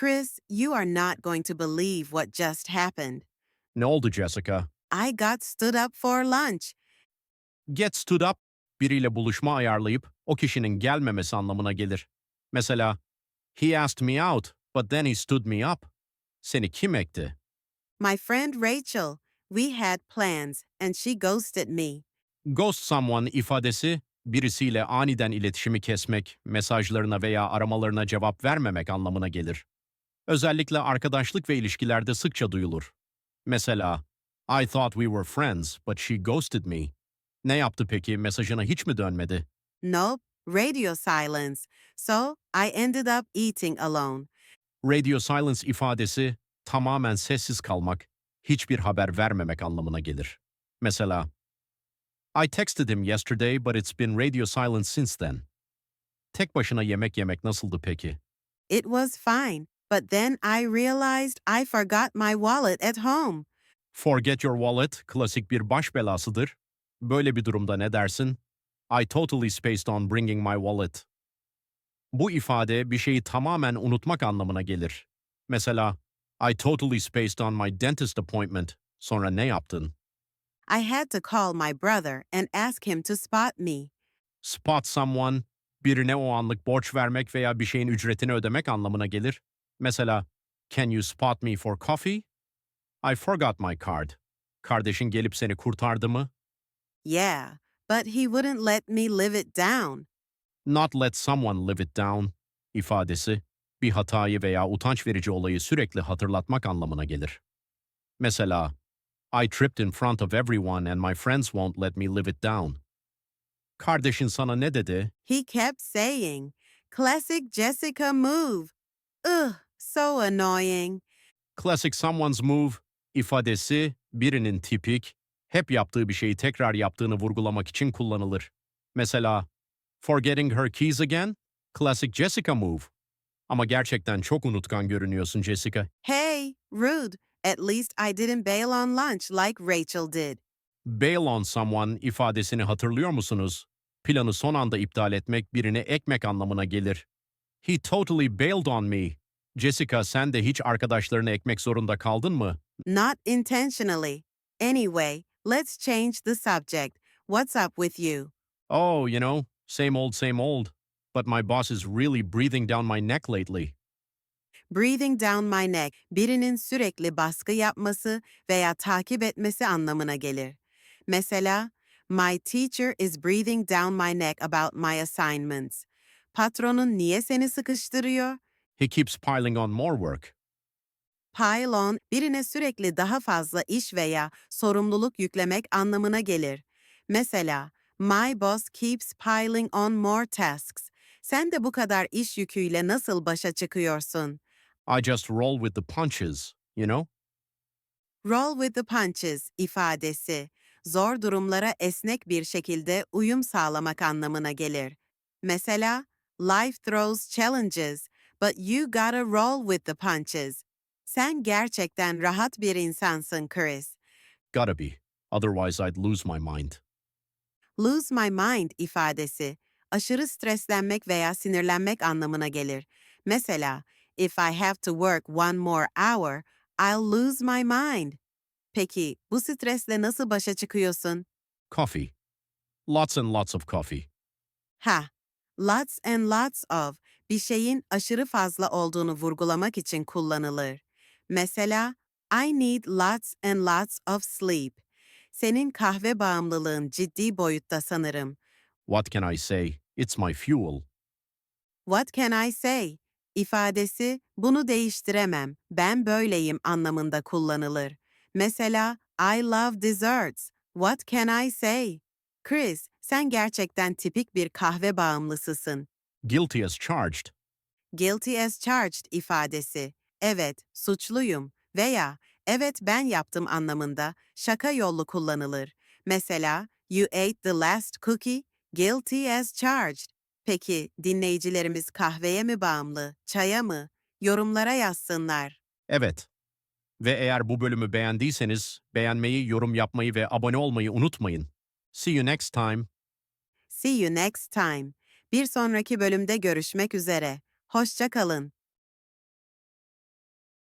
Chris, you are not going to believe what just happened. Ne oldu Jessica? I got stood up for lunch. Get stood up, biriyle buluşma ayarlayıp o kişinin gelmemesi anlamına gelir. Mesela, he asked me out, but then he stood me up. Seni kim ekti? My friend Rachel, we had plans and she ghosted me. Ghost someone ifadesi, birisiyle aniden iletişimi kesmek, mesajlarına veya aramalarına cevap vermemek anlamına gelir. Özellikle arkadaşlık ve ilişkilerde sıkça duyulur. Mesela, I thought we were friends, but she ghosted me. Ne yaptı peki, mesajına hiç mi dönmedi? Nope, radio silence. So I ended up eating alone. Radio silence ifadesi tamamen sessiz kalmak, hiçbir haber vermemek anlamına gelir. Mesela, I texted him yesterday but it's been radio silence since then. Tek başına yemek yemek nasıldı peki? It was fine, but then I realized I forgot my wallet at home. Forget your wallet klasik bir baş belasıdır. Böyle bir durumda ne dersin? I totally spaced on bringing my wallet. Bu ifade bir şeyi tamamen unutmak anlamına gelir. Mesela, I totally spaced on my dentist appointment. Sonra ne yaptın? I had to call my brother and ask him to spot me. Spot someone, birine o anlık borç vermek veya bir şeyin ücretini ödemek anlamına gelir. Mesela, can you spot me for coffee? I forgot my card. Kardeşin gelip seni kurtardı mı? Yeah, but he wouldn't let me live it down. Not let someone live it down ifadesi, bir hatayı veya utanç verici olayı sürekli hatırlatmak anlamına gelir. Mesela, I tripped in front of everyone and my friends won't let me live it down. Kardeşin sana ne dedi? He kept saying, Classic Jessica move. Ugh, so annoying. Classic someone's move ifadesi birinin tipik, hep yaptığı bir şeyi tekrar yaptığını vurgulamak için kullanılır. Mesela, forgetting her keys again? Classic Jessica move. Ama gerçekten çok unutkan görünüyorsun Jessica. Hey, rude. At least I didn't bail on lunch like Rachel did. Bail on someone ifadesini hatırlıyor musunuz? Planı son anda iptal etmek, birine ekmek anlamına gelir. He totally bailed on me. Jessica sen de hiç arkadaşlarını ekmek zorunda kaldın mı? Not intentionally. Anyway, let's change the subject. What's up with you? Oh, you know, same old, same old. But my boss is really breathing down my neck lately. Breathing down my neck, birinin sürekli baskı yapması veya takip etmesi anlamına gelir. Mesela, my teacher is breathing down my neck about my assignments. Patronun niye seni sıkıştırıyor? He keeps piling on more work. Pile on, birine sürekli daha fazla iş veya sorumluluk yüklemek anlamına gelir. Mesela, my boss keeps piling on more tasks. Sen de bu kadar iş yüküyle nasıl başa çıkıyorsun? I just roll with the punches, you know? Roll with the punches ifadesi, zor durumlara esnek bir şekilde uyum sağlamak anlamına gelir. Mesela, life throws challenges, but you gotta roll with the punches. Sen gerçekten rahat bir insansın Chris. Gotta be. Otherwise I'd lose my mind. Lose my mind ifadesi, aşırı streslenmek veya sinirlenmek anlamına gelir. Mesela, if I have to work one more hour, I'll lose my mind. Peki, bu stresle nasıl başa çıkıyorsun? Coffee. Lots and lots of coffee. Ha, lots and lots of bir şeyin aşırı fazla olduğunu vurgulamak için kullanılır. Mesela, I need lots and lots of sleep. Senin kahve bağımlılığın ciddi boyutta sanırım. What can I say? It's my fuel. What can I say? ifadesi bunu değiştiremem, ben böyleyim anlamında kullanılır. Mesela, I love desserts. What can I say? Chris, sen gerçekten tipik bir kahve bağımlısısın. Guilty as charged. Guilty as charged ifadesi, evet, suçluyum veya evet ben yaptım anlamında şaka yollu kullanılır. Mesela, you ate the last cookie, guilty as charged. Peki, dinleyicilerimiz kahveye mi bağımlı, çaya mı? Yorumlara yazsınlar. Evet. Ve eğer bu bölümü beğendiyseniz beğenmeyi, yorum yapmayı ve abone olmayı unutmayın. See you next time. See you next time. Bir sonraki bölümde görüşmek üzere. Hoşça kalın.